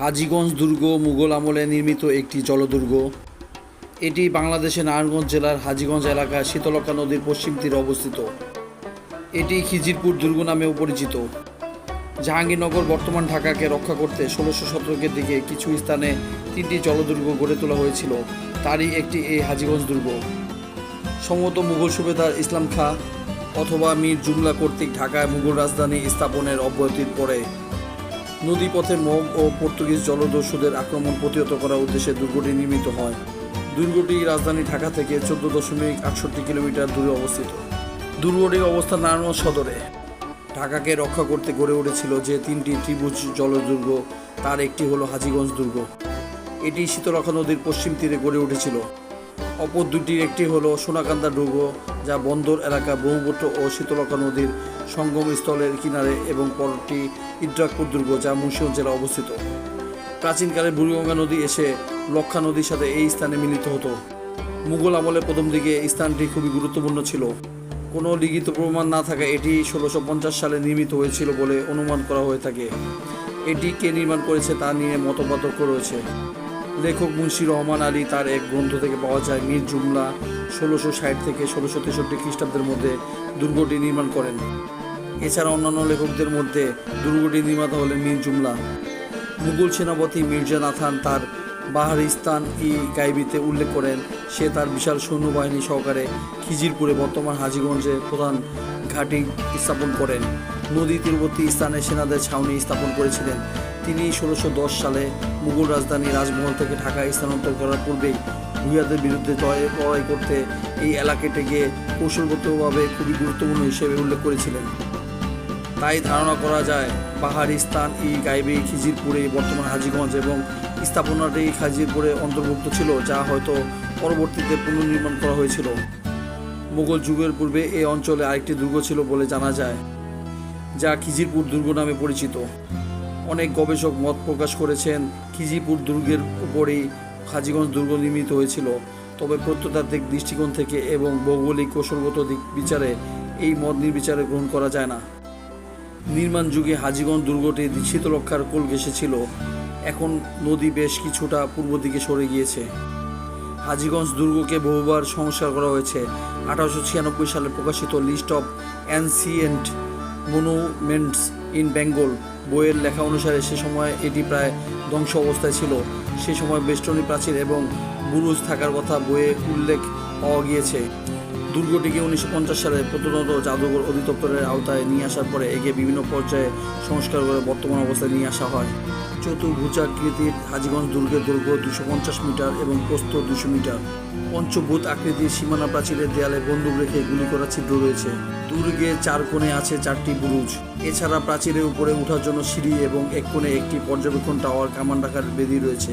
হাজীগঞ্জ দুর্গ মুঘল আমলে নির্মিত একটি জলদুর্গ। এটি বাংলাদেশের নারায়ণগঞ্জ জেলার হাজীগঞ্জ এলাকায় শীতলক্ষা নদীর পশ্চিম তীরে অবস্থিত। এটি খিজিরপুর দুর্গ নামেও পরিচিত। জাহাঙ্গীরনগর বর্তমান ঢাকাকে রক্ষা করতে ষোলোশো শতকের দিকে কিছু স্থানে তিনটি জলদুর্গ গড়ে তোলা হয়েছিল। তারই একটি এই হাজীগঞ্জ দুর্গ। সম্ভবত মুঘল সুবেদার ইসলাম খাঁ অথবা মীর জুমলা কর্তৃক ঢাকায় মুঘল রাজধানী স্থাপনের অব্যাহতির পরে নদীপথে মগ ও পর্তুগিজ জলদস্যুদের আক্রমণ প্রতিহত করার উদ্দেশ্যে দুর্গটি নির্মিত হয়। দুর্গটি রাজধানী ঢাকা থেকে চোদ্দ দশমিক আটষট্টি কিলোমিটার দূরে অবস্থিত। দুর্গটির অবস্থান নারায়ণগঞ্জ সদরে। ঢাকাকে রক্ষা করতে গড়ে উঠেছিল যে তিনটি ত্রিভুজ জলদুর্গ, তার একটি হলো হাজীগঞ্জ দুর্গ। এটি শীতলক্ষা নদীর পশ্চিম তীরে গড়ে উঠেছিল। অপর দুটির একটি হলো সোনাকান্দা দুর্গ, যা বন্দর এলাকা, ব্রহ্মপুত্র ও শীতলক্ষা নদীর সঙ্গম স্থলের কিনারে এবং পরটি ইদ্রাকপুর দুর্গ, যা মুন্সিগঞ্জ জেলা অবস্থিত। প্রাচীনকালে বুড়িগঙ্গা নদী এসে লক্ষা নদীর সাথে এই স্থানে মিলিত হতো। মুঘল আমলে প্রথম দিকে স্থানটি খুবই গুরুত্বপূর্ণ ছিল। কোনো লিখিত প্রমাণ না থাকা এটি ষোলোশো সালে নির্মিত হয়েছিল বলে অনুমান করা হয়ে থাকে। এটি কে নির্মাণ করেছে তা নিয়ে মতপার্থক্য রয়েছে। লেখক মুন্সি রহমান আলী তার এক গ্রন্থ থেকে পাওয়া যায় মীর জুমলা, ষোলোশো ষাট থেকে ষোলোশো তেষট্টি খ্রিস্টাব্দের মধ্যে দুর্গটি নির্মাণ করেন। এছাড়া অন্যান্য লেখকদের মধ্যে দুর্গটি নির্মাতা হলেন মীর জুমলা। মুঘল সেনাপতি মির্জা নাথান তার বাহারিস্তান ই গাইবিতে উল্লেখ করেন। সে তার বিশাল সৈন্যবাহিনী সহকারে খিজিরপুরে বর্তমান হাজীগঞ্জে প্রধান ঘাঁটি স্থাপন করেন। নদী তীরবর্তী স্থানে সেনাদের ছাউনি স্থাপন করেছিলেন। তিনি ষোলোশো সালে মুঘল রাজধানী রাজমহল থেকে ঢাকায় স্থানান্তর করার পূর্বেই ভূয়াদের বিরুদ্ধে জয় লড়াই করতে এই এলাকাটি গিয়ে কৌশলগতভাবে খুবই গুরুত্বপূর্ণ হিসেবে উল্লেখ করেছিলেন। তাই ধারণা করা যায়, পাহাড়ি স্থান ই গাইবি খিজিরপুরে বর্তমান হাজীগঞ্জ এবং স্থাপনাটি খাজিরপুরে অন্তর্ভুক্ত ছিল, যা হয়তো পরবর্তীতে পুনর্নির্মাণ করা হয়েছিল। মুঘল যুগের পূর্বে এই অঞ্চলে আরেকটি দুর্গ ছিল বলে জানা যায়, যা খিজিরপুর দুর্গ নামে পরিচিত। অনেক গবেষক মত প্রকাশ করেছেন খিজিরপুর দুর্গের উপরেই হাজীগঞ্জ দুর্গ নির্মিত হয়েছিল। তবে প্রত্নতাত্ত্বিক দৃষ্টিকোণ থেকে এবং ভৌগোলিক কৌশলগত দিক বিচারে এই মত নির্বিচারে গ্রহণ করা যায় না। নির্মাণ যুগে হাজিগঞ্জ দুর্গটি শীতলক্ষার কোল ঘেঁষেছিল এখন নদী বেশ কিছুটা পূর্ব দিকে সরে গিয়েছে। হাজিগঞ্জ দুর্গকে বহুবার সংস্কার করা হয়েছে। আঠারোশো ছিয়ানব্বই সালে প্রকাশিত list of ancient monuments in Bengal বইয়ের লেখা অনুসারে সে সময় এটি প্রায় ধ্বংস অবস্থায় ছিল। সে সময় বেষ্টনী প্রাচীর এবং বুরুজ থাকার কথা বইয়ে উল্লেখ পাওয়া গিয়েছে। দুর্গটিকে উনিশশো পঞ্চাশ সালে প্রত্নত জাদুঘর অধিদপ্তরের আওতায় নিয়ে আসার পরে একে বিভিন্ন পর্যায়ে সংস্কার করে বর্তমান অবস্থায় নিয়ে আসা হয়। চতুর্ভুজাকৃতির হাজীগঞ্জ দুর্গের দৈর্ঘ্য দুশো পঞ্চাশ মিটার এবং প্রস্থ দুশো মিটার। পঞ্চভূত আকৃতির সীমানা প্রাচীরের দেয়ালে বন্দুক রেখে গুলি করা ছিদ্র রয়েছে। দুর্গে চার কোণে আছে চারটি বুরুজ। এছাড়া প্রাচীরের উপরে ওঠার জন্য সিঁড়ি এবং এক কোণে একটি পর্যবেক্ষণ টাওয়ার, কামান রাখার বেদি রয়েছে।